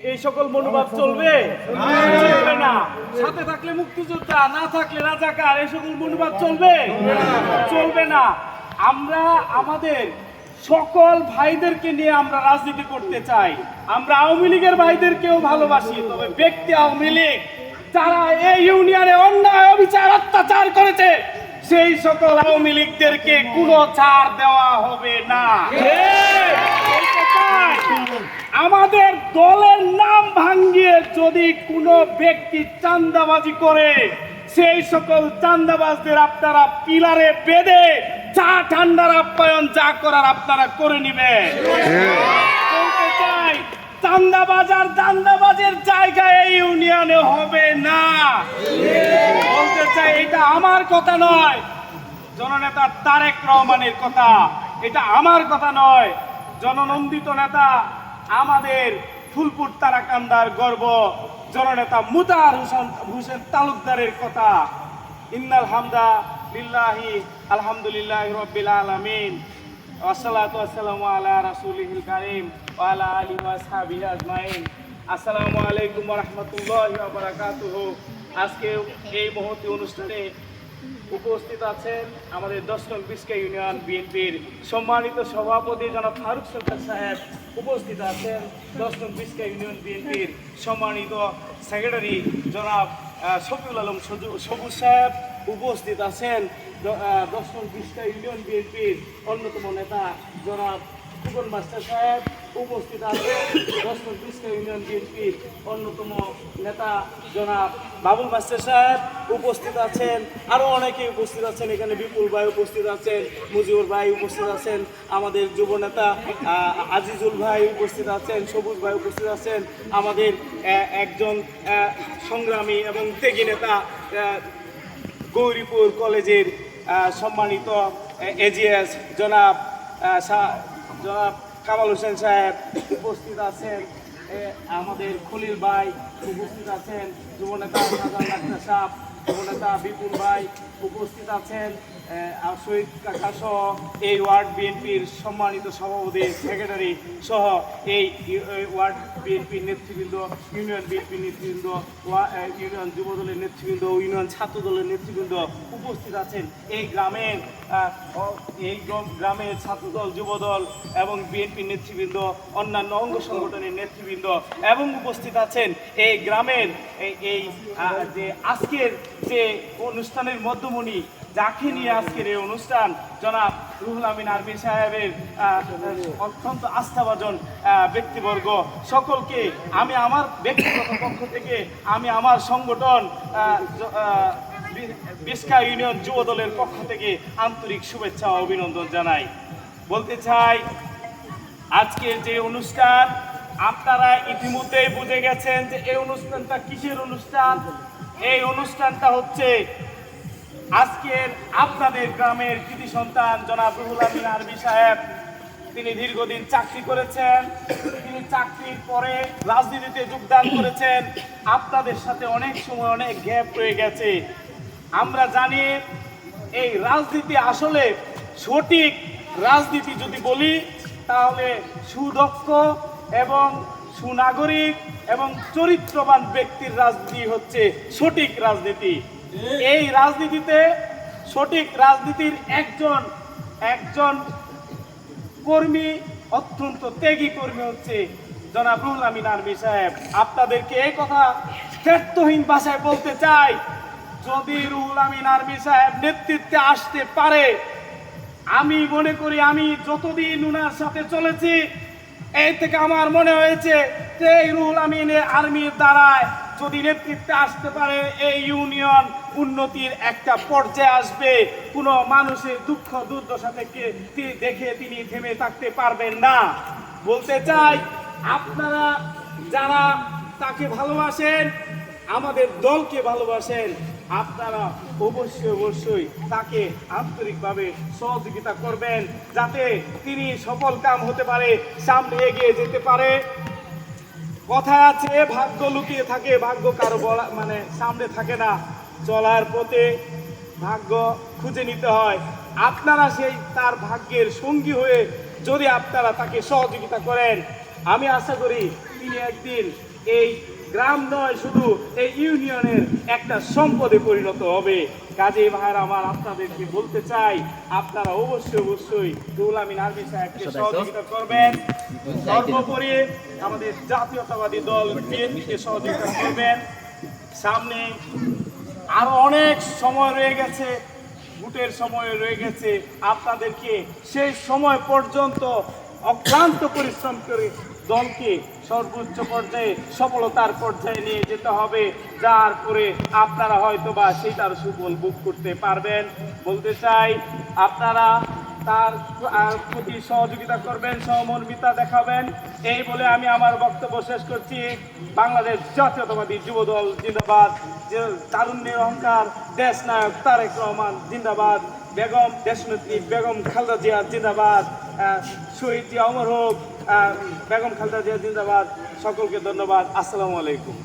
এই সকল মনোভাব চলবে? না। সাথে থাকলে মুক্তিযোদ্ধা, না থাকলে রাজাকার, এই সকল মনোভাব চলবে? চলবে না। আমরা, আমাদের সকল ভাইদেরকে নিয়ে আমরা রাজনীতি করতে চাই। আমরা আওয়ামী লীগের ভাইদেরকেও ভালোবাসি, তবে ব্যক্তি আওয়ামী লীগ যারা এই ইউনিয়নে অন্যায়, অবিচার, অত্যাচার করেছে, সেই সকল আওয়ামী লীগদেরকে কোনো ছাড় দেওয়া হবে না। আমাদের দলের নাম ভাঙ্গিয়ে যদি কোনো ব্যক্তি চান্দাবাজি করে, সেই সকল চান্দাবাজদের আপনারা পিলারে বেঁধে চা ঠান্ডার আপ্যায়ন যা করার আপনারা করে নেবেন। চান্দাবাজার চান্দাবাজের জায়গায় এই ইউনিয়নে হবে না। বলতে চাই, এটা আমার কথা নয়। জননেতা তারেক রহমানের কথা, এটা আমার কথা নয়। জননন্দিত নেতা আমাদের ফুলপুর তারাকান্দার গর্ব জননেতা মুতার হোসেন হোসেন তালুকদারের কথা। ইন্নাল হামদা লিল্লাহি, আলহামদুলিল্লাহ রব্বিল আলামিন। আসসালাতু আসসালামু আলা রাসূলিল কারীম ওয়া আলা আলিহি ওয়া আসহাবিহি আজমাইন। আসসালামু আলাইকুম ওয়া রাহমাতুল্লাহি ওয়া বারাকাতুহু। আজকে এই মহতি অনুষ্ঠানে উপস্থিত আছেন আমাদের দশ নং বিস্কা ইউনিয়ন বিএনপির সম্মানিত সভাপতি জনাব ফারুক সরকার সাহেব। উপস্থিত আছেন দশ নং বিস্কা ইউনিয়ন বিএনপির সম্মানিত সেক্রেটারি জনাব শফিউল আলম সবুজ সাহেব। উপস্থিত আছেন দশ নং বিস্কা ইউনিয়ন বিএনপির অন্যতম নেতা জনাব ফুকন মাস্টার সাহেব উপস্থিত আছেন। দশ নং ইউনিয়ন বিএনপির অন্যতম নেতা জনাব বাবুল মাস্টার সাহেব উপস্থিত আছেন। আরও অনেকে উপস্থিত আছেন। এখানে বিপুল ভাই উপস্থিত আছেন, মুজিবুর ভাই উপস্থিত আছেন, আমাদের যুব নেতা আজিজুল ভাই উপস্থিত আছেন, সবুজ ভাই উপস্থিত আছেন, আমাদের একজন সংগ্রামী এবং ত্যাগী নেতা গৌরীপুর কলেজের সম্মানিত এজিএস জনাব জনাব কামাল হোসেন সাহেব উপস্থিত আছেন আমাদের খলিল ভাই উপস্থিত আছেন যুবনেতা ডাক্তার সাহেব। যুবনেতা বিপুল ভাই উপস্থিত আছেন শহীদ কাকা সহ এই ওয়ার্ড বিএনপির সম্মানিত সভাপতি, সেক্রেটারি সহ এই ওয়ার্ড বিএনপির নেতৃবৃন্দ, ইউনিয়ন বিএনপির নেতৃবৃন্দ ইউনিয়ন যুব দলের নেতৃবৃন্দ, ইউনিয়ন ছাত্র দলের নেতৃবৃন্দ উপস্থিত আছেন। এই গ্রামের এই গ্রাম- গ্রামের ছাত্রদল যুবদল এবং বিএনপির নেতৃবৃন্দ, অন্যান্য অঙ্গ সংগঠনের নেতৃবৃন্দ এবং উপস্থিত আছেন। এই গ্রামের, এই যে আজকের যে অনুষ্ঠানের মধ্যমণি যাকে নিয়ে আজকের এই অনুষ্ঠান, জনাব রুহুল আমিন আরবি সাহেবের অত্যন্ত আস্থাভাজন ব্যক্তিবর্গ। সকলকে আমি আমার ব্যক্তিগত পক্ষ থেকে, আমি আমার সংগঠন বিস্কা ইউনিয়ন যুব দলের পক্ষ থেকে আন্তরিক শুভেচ্ছা ও অভিনন্দন জানাই। বলতে চাই, আজকের যে অনুষ্ঠান, আপনারা ইতিমধ্যেই বুঝে গেছেন যে এই অনুষ্ঠানটা কিসের অনুষ্ঠান? এই অনুষ্ঠানটা হচ্ছে আজকের আপনাদের গ্রামের কৃতি সন্তান জনাব রুহুল আমিন আরবি সাহেব। তিনি দীর্ঘদিন চাকরি করেছেন। তিনি চাকরির পরে রাজনীতিতে যোগদান করেছেন। আপনাদের সাথে অনেক সময় অনেক গ্যাপ রয়ে গেছে। আমরা জানি এই রাজনীতি আসলে সঠিক রাজনীতি যদি বলি, তাহলে সুদক্ষ এবং সুনাগরিক এবং চরিত্রবান ব্যক্তির রাজনীতি হচ্ছে সঠিক রাজনীতি। এই রাজনীতিতে সঠিক রাজনীতির একজন একজন কর্মী, অত্যন্ত ত্যাগী কর্মী হচ্ছে জনাব রুহুল আমিন আর্মি সাহেব। আপনাদেরকে এই কথা ব্যর্থহীন ভাষায় বলতে চাই, যদি রুহুল আমিন আরবি সাহেব নেতৃত্বে আসতে পারে, আমি মনে করি আমি যতদিন উনার সাথে চলেছি এই থেকে আমার মনে হয়েছে যে এই রুহুল আমিনের আর্মির দ্বারায় যদি নেতৃত্বে আসতে পারে, এই ইউনিয়ন উন্নতির একটা পর্যায়ে আসবে। কোনো মানুষের দুঃখ, দুর্দশা থেকে দেখে তিনি থেমে থাকতে পারবেন না। বলতে চাই, আপনারা যারা তাকে ভালোবাসেন আমাদের দলকে ভালোবাসেন, আপনারা অবশ্যই অবশ্যই তাকে আন্তরিকভাবে সহযোগিতা করবেন যাতে তিনি সফল কাম হতে পারে, সামনে এগিয়ে যেতে পারে। কথা আছে, ভাগ্য লুকিয়ে থাকে, ভাগ্য কারও বলা মানে সামনে থাকে না। চলার পথে ভাগ্য খুঁজে নিতে হয়। আপনারা সেই, তার ভাগ্যের সঙ্গী হয়ে যদি আপনারা তাকে সহযোগিতা করেন, আমি আশা করি তিনি একদিন এই গ্রাম নয় শুধু এই ইউনিয়নের একটা সম্পদে পরিণত হবে। কাজে ভাইয়ের আমার আপনাদেরকে বলতে চাই আপনারা অবশ্যই অবশ্যই দুলামিন আর্মি সাহেবকে সহযোগিতা করবেন। সর্বোপরি আমাদের জাতীয়তাবাদী দল বিএনপিকে সহযোগিতা করবেন। সামনে আরও অনেক সময় রয়ে গেছে ভোটের সময় রয়ে গেছে। আপনাদেরকে সেই সময় পর্যন্ত অক্লান্ত পরিশ্রম করে দলকে সর্বোচ্চ পর্যায়ে সফলতার পর্যায়ে নিয়ে যেতে হবে। যার করে আপনারা হয়তো বা সেইটার সুফল বুক করতে পারবেন। বলতে চাই, আপনারা তার প্রতি সহযোগিতা করবেন, সহমর্মিতা দেখাবেন। এই বলে আমি আমার বক্তব্য শেষ করছি। বাংলাদেশ জাতীয়তাবাদী যুব দল জিন্দাবাদ তারুণ্যের অহংকার দেশ নায়ক তারেক রহমান জিন্দাবাদ। বেগম দেশনেত্রী বেগম খালদা জিয়া জিন্দাবাদ। শহীদ জিয়া অমর হোক বেগম খালদা জিয়া জিন্দাবাদ। সকলকে ধন্যবাদ। আসসালামু আলাইকুম।